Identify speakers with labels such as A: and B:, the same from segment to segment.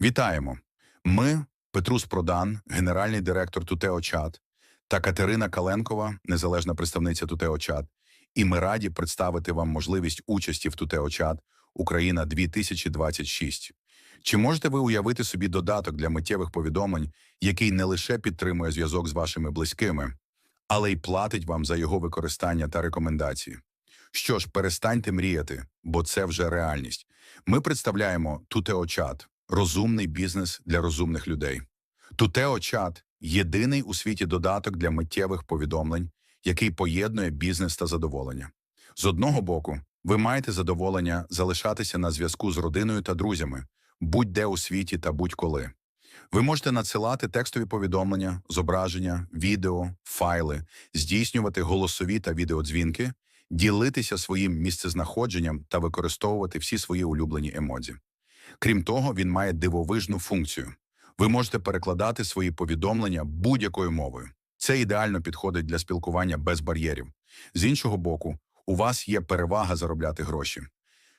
A: Вітаємо! Ми Петрус Продан, генеральний директор Тутео Чат, та Катерина Каленкова, незалежна представниця Тутео Чат. І ми раді представити вам можливість участі в Тутео Чат Україна 2026. Чи можете ви уявити собі додаток для миттєвих повідомлень, який не лише підтримує зв'язок з вашими близькими, але й платить вам за його використання та рекомендації? Що ж, перестаньте мріяти, бо це вже реальність. Ми представляємо Тутео Чат – розумний бізнес для розумних людей. Тутео Чат – єдиний у світі додаток для миттєвих повідомлень, який поєднує бізнес та задоволення. З одного боку, ви маєте задоволення залишатися на зв'язку з родиною та друзями, будь-де у світі та будь-коли. Ви можете надсилати текстові повідомлення, зображення, відео, файли, здійснювати голосові та відеодзвінки, ділитися своїм місцезнаходженням та використовувати всі свої улюблені емодзі. Крім того, він має дивовижну функцію. Ви можете перекладати свої повідомлення будь-якою мовою. Це ідеально підходить для спілкування без бар'єрів. З іншого боку, у вас є перевага заробляти гроші.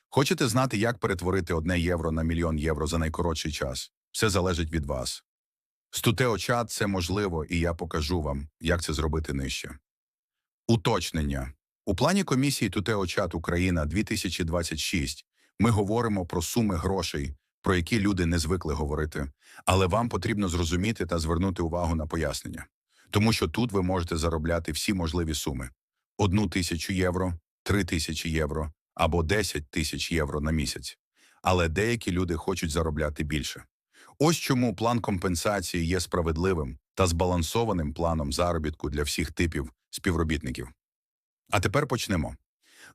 A: Хочете знати, як перетворити одне євро на мільйон євро за найкоротший час? Все залежить від вас. З Chat це можливо, і я покажу вам, як це зробити нижче. Уточнення. У плані комісії Chat Україна 2026 ми говоримо про суми грошей, про які люди не звикли говорити, але вам потрібно зрозуміти та звернути увагу на пояснення. Тому що тут ви можете заробляти всі можливі суми: одну тисячу євро, три тисячі євро або 10 тисяч євро на місяць. Але деякі люди хочуть заробляти більше. Ось чому план компенсації є справедливим та збалансованим планом заробітку для всіх типів співробітників. А тепер почнемо.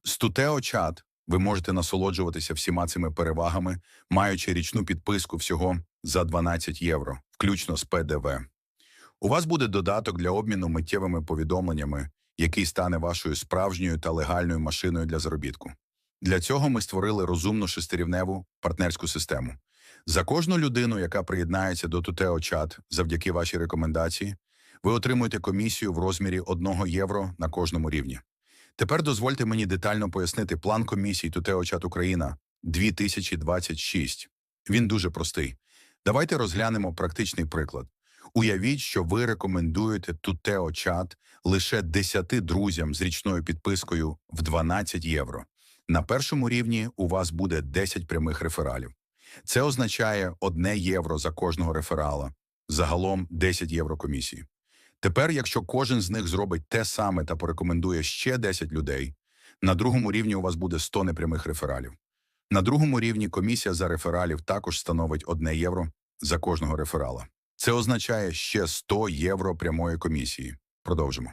A: Tuteo Chat ви можете насолоджуватися всіма цими перевагами, маючи річну підписку всього за 12 євро, включно з ПДВ. У вас буде додаток для обміну миттєвими повідомленнями, який стане вашою справжньою та легальною машиною для заробітку. Для цього ми створили розумну шестирівневу партнерську систему. За кожну людину, яка приєднається до Tuteo Chat завдяки вашій рекомендації, ви отримуєте комісію в розмірі 1 євро на кожному рівні. Тепер дозвольте мені детально пояснити план комісії Chat Україна 2026. Він дуже простий. Давайте розглянемо практичний приклад. Уявіть, що ви рекомендуєте Chat лише 10 друзям з річною підпискою в 12 євро. На першому рівні у вас буде 10 прямих рефералів. Це означає 1 євро за кожного реферала, загалом 10 євро комісії. Тепер, якщо кожен з них зробить те саме та порекомендує ще 10 людей, на другому рівні у вас буде 100 непрямих рефералів. На другому рівні комісія за рефералів також становить 1 євро за кожного реферала. Це означає ще 100 євро прямої комісії. Продовжимо.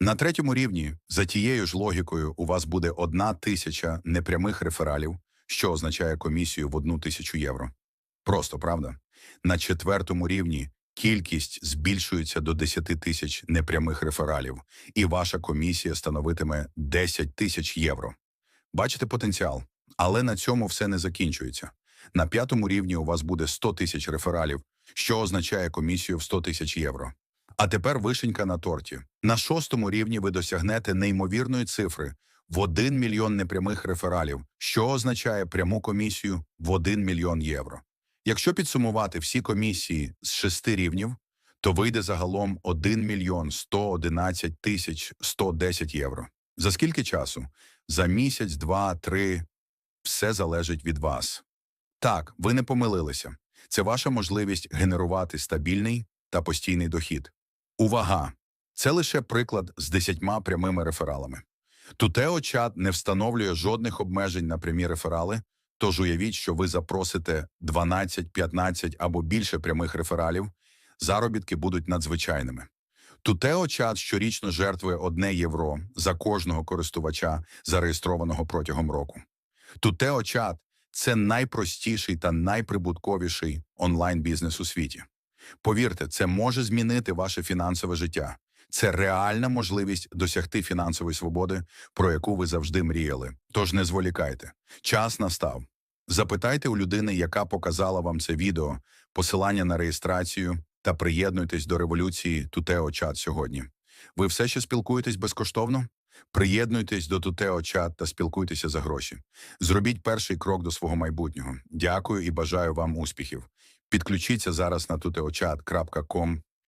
A: На третьому рівні, за тією ж логікою, у вас буде одна тисяча непрямих рефералів, що означає комісію в одну тисячу євро. Просто, правда? На четвертому рівні кількість збільшується до 10 тисяч непрямих рефералів, і ваша комісія становитиме 10 тисяч євро. Бачите потенціал? Але на цьому все не закінчується. На п'ятому рівні у вас буде 100 тисяч рефералів, що означає комісію в 100 тисяч євро. А тепер вишенька на торті. На шостому рівні ви досягнете неймовірної цифри в 1 мільйон непрямих рефералів, що означає пряму комісію в 1 мільйон євро. Якщо підсумувати всі комісії з шести рівнів, то вийде загалом 1 мільйон 111 тисяч 110 євро. За скільки часу? За місяць, два, три. Все залежить від вас. Так, ви не помилилися. Це ваша можливість генерувати стабільний та постійний дохід. Увага! Це лише приклад з десятьма прямими рефералами. Tuteo Chat не встановлює жодних обмежень на прямі реферали, тож уявіть, що ви запросите 12, 15 або більше прямих рефералів, заробітки будуть надзвичайними. Chat щорічно жертвує 1 євро за кожного користувача, зареєстрованого протягом року. Chat – це найпростіший та найприбутковіший онлайн-бізнес у світі. Повірте, це може змінити ваше фінансове життя. Це реальна можливість досягти фінансової свободи, про яку ви завжди мріяли. Тож не зволікайте. Час настав. Запитайте у людини, яка показала вам це відео, посилання на реєстрацію та приєднуйтесь до революції Tuteo Chat сьогодні. Ви все ще спілкуєтесь безкоштовно? Приєднуйтесь до Тутео чат та спілкуйтеся за гроші. Зробіть перший крок до свого майбутнього. Дякую і бажаю вам успіхів. Підключіться зараз на tuteochat.com